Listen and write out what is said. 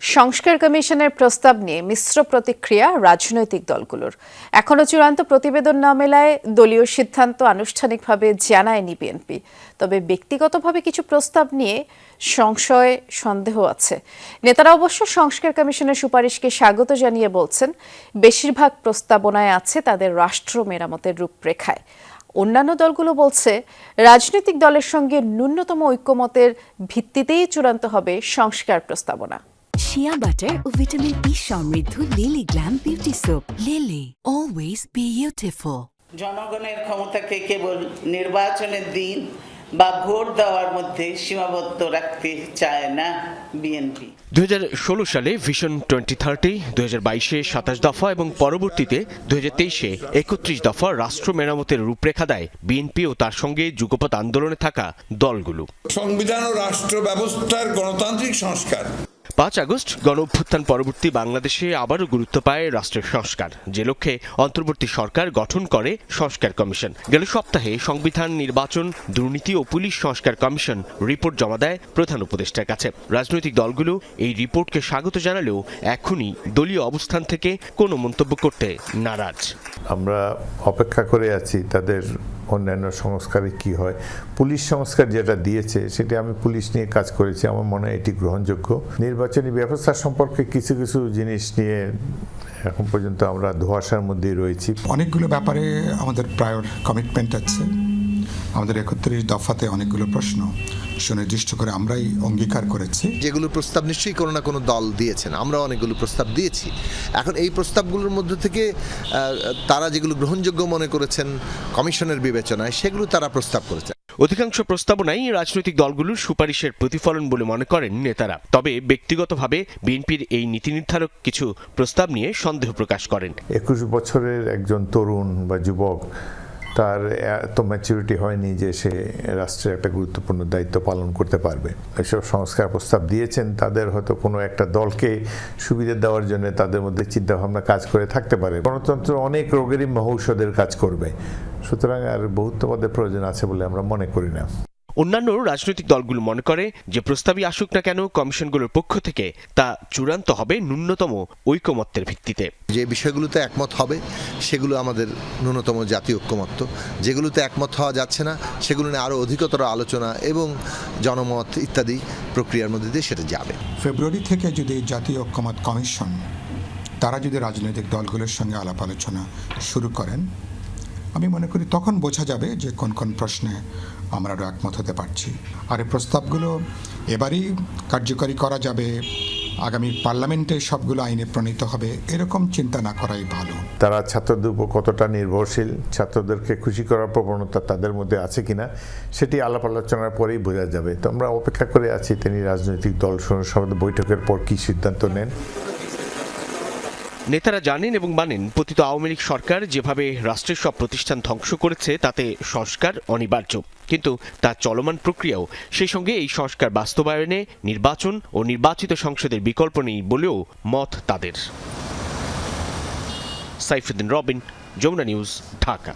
সংস্কার কমিশনের প্রস্তাব নিয়ে মিশ্র প্রতিক্রিয়া রাজনৈতিক দলগুলোর। এখনও চূড়ান্ত প্রতিবেদন না মেলায় দলীয় সিদ্ধান্ত আনুষ্ঠানিকভাবে জানায়নি বিএনপি। তবে ব্যক্তিগতভাবে কিছু প্রস্তাব নিয়ে সংশয় সন্দেহ আছে। নেতারা অবশ্য সংস্কার কমিশনের সুপারিশকে স্বাগত জানিয়ে বলছেন, বেশিরভাগ প্রস্তাবনায় আছে তাদের রাষ্ট্র মেরামতের রূপরেখায়। অন্যান্য দলগুলো বলছে, রাজনৈতিক দলের সঙ্গে ন্যূনতম ঐক্যমতের ভিত্তিতেই চূড়ান্ত হবে সংস্কার প্রস্তাবনা। শিয়া বাটার ও ভিটামিন ই সমৃদ্ধ Lily Glam beauty soap Lily always beautiful জনগণের ক্ষমতাকে কেবল নির্বাচনের দিন বা ভোট দেওয়ার মধ্যে সীমাবদ্ধ রাখতে চায় না বিএনপি দুহাজার ষোলো সালে ভিশন টোয়েন্টি থার্টি দু হাজার বাইশে সাতাশ দফা এবং পরবর্তীতে দু হাজার তেইশে একত্রিশ দফা রাষ্ট্র মেরামতের রূপরেখা দেয় বিএনপি ও তার সঙ্গে যুগপৎ আন্দোলনে থাকা দলগুলো। সংবিধান ও রাষ্ট্র ব্যবস্থার গণতান্ত্রিক সংস্কার। পাঁচ আগস্ট গণ অভ্যুত্থান পরবর্তী বাংলাদেশে আবারও গুরুত্ব পায় রাষ্ট্রের সংস্কার। যে লক্ষ্যে অন্তর্বর্তী সরকার গঠন করে সংস্কার কমিশন। গেল সপ্তাহে সংবিধান নির্বাচন, দুর্নীতি ও পুলিশ সংস্কার কমিশন রিপোর্ট জমা দেয় প্রধান উপদেষ্টার কাছে। রাজনৈতিক দলগুলো এই রিপোর্টকে স্বাগত জানালেও এখনই দলীয় অবস্থান থেকে কোনো মন্তব্য করতে নারাজ। আমরা অপেক্ষা করে আছি তাদের অন্যান্য সংস্কারে কি হয়? পুলিশ সংস্কার যেটা দিয়েছে, সেটা আমি পুলিশ নিয়ে কাজ করেছি। আমার মনে হয় এটি গ্রহণযোগ্য। নির্বাচনী ব্যবস্থা সম্পর্কে কিছু কিছু জিনিস নিয়ে এখন পর্যন্ত আমরা ধোয়াশার মধ্যেই রয়েছি। অনেকগুলো ব্যাপারে আমাদের প্রায়র কমিটমেন্ট আছে। আমাদের একত্রিশ দফাতে অনেকগুলো প্রশ্ন সুনির্দিষ্ট করে আমরাই অঙ্গীকার করেছি। যেগুলো প্রস্তাব নিশ্চয়ই কোনো না কোনো দল দিয়েছেন। আমরা অনেকগুলো প্রস্তাব দিয়েছি। এখন এই প্রস্তাবগুলোর মধ্যে থেকে তারা যেগুলো গ্রহণযোগ্য মনে করেছেন কমিশনের বিবেচনায় সেগুলো তারা প্রস্তাব করেছেন। অধিকাংশ প্রস্তাবনাই রাজনৈতিক দলগুলোর সুপারিশের প্রতিফলন বলে মনে করেন নেতারা। তবে ব্যক্তিগতভাবে বিএনপির এই নীতি নির্ধারক কিছু প্রস্তাব নিয়ে সন্দেহ প্রকাশ করেন। একুশ বছরের একজন তরুণ বা যুবক তার, এত ম্যাচুরিটি হয়নি যে সে রাষ্ট্রের একটা গুরুত্বপূর্ণ দায়িত্ব পালন করতে পারবে। এসব সংস্কার প্রস্তাব দিয়েছেন, তাদের হয়তো কোনো একটা দলকে সুবিধা দেওয়ার জন্য তাদের মধ্যে চিন্তাভাবনা কাজ করে থাকতে পারে। গণতন্ত্র অনেক রোগেরই মহৌষধের কাজ করবে। সুতরাং আর বহুত্ববাদের প্রয়োজন আছে বলে আমরা মনে করি না। অন্যান্য রাজনৈতিক দলগুলো মনে করে যে প্রস্তাবই আসুক না কেন কমিশনগুলোর পক্ষ থেকে তা চূড়ান্ত হবে ন্যূনতম ঐকমত্যের ভিত্তিতে। যে বিষয়গুলোতে একমত হবে সেগুলো আমাদের ন্যূনতম জাতীয় ঐক্যমত্য। যেগুলোতে একমত হওয়া যাচ্ছে না সেগুলো নিয়ে আরও অধিকতর আলোচনা এবং জনমত ইত্যাদি প্রক্রিয়ার মধ্যে দিয়ে সেটা যাবে। ফেব্রুয়ারি থেকে যদি জাতীয় ঐক্যমত কমিশন তারা যদি রাজনৈতিক দলগুলোর সঙ্গে আলাপ আলোচনা শুরু করেন আমি মনে করি তখন বোঝা যাবে যে কোন কোন প্রশ্নে আমরা একমত হতে পারছি। আর এই প্রস্তাবগুলো এবারই কার্যকরী করা যাবে। আগামী পার্লামেন্টে সবগুলো আইনে প্রণীত হবে। এরকম চিন্তা না করাই ভালো। তারা ছাত্রদের উপর কতটা নির্ভরশীল, ছাত্রদেরকে খুশি করার প্রবণতা তাদের মধ্যে আছে কিনা, সেটি আলাপ আলোচনার পরেই বোঝা যাবে। তো আমরা অপেক্ষা করে আছি তিনি রাজনৈতিক দল সঙ্গে বৈঠকের পর কি সিদ্ধান্ত নেন। নেতারা জানেন এবং মানেন, পতিত আওয়ামী লীগ সরকার যেভাবে রাষ্ট্রের সব প্রতিষ্ঠান ধ্বংস করেছে, তাতে সংস্কার অনিবার্য। কিন্তু তার চলমান প্রক্রিয়াও সেই সঙ্গে এই সংস্কার বাস্তবায়নে নির্বাচন ও নির্বাচিত সংসদের বিকল্প নেই বলেও মত তাদের। সাইফুদ্দিন রবিন, যমুনা নিউজ, ঢাকা।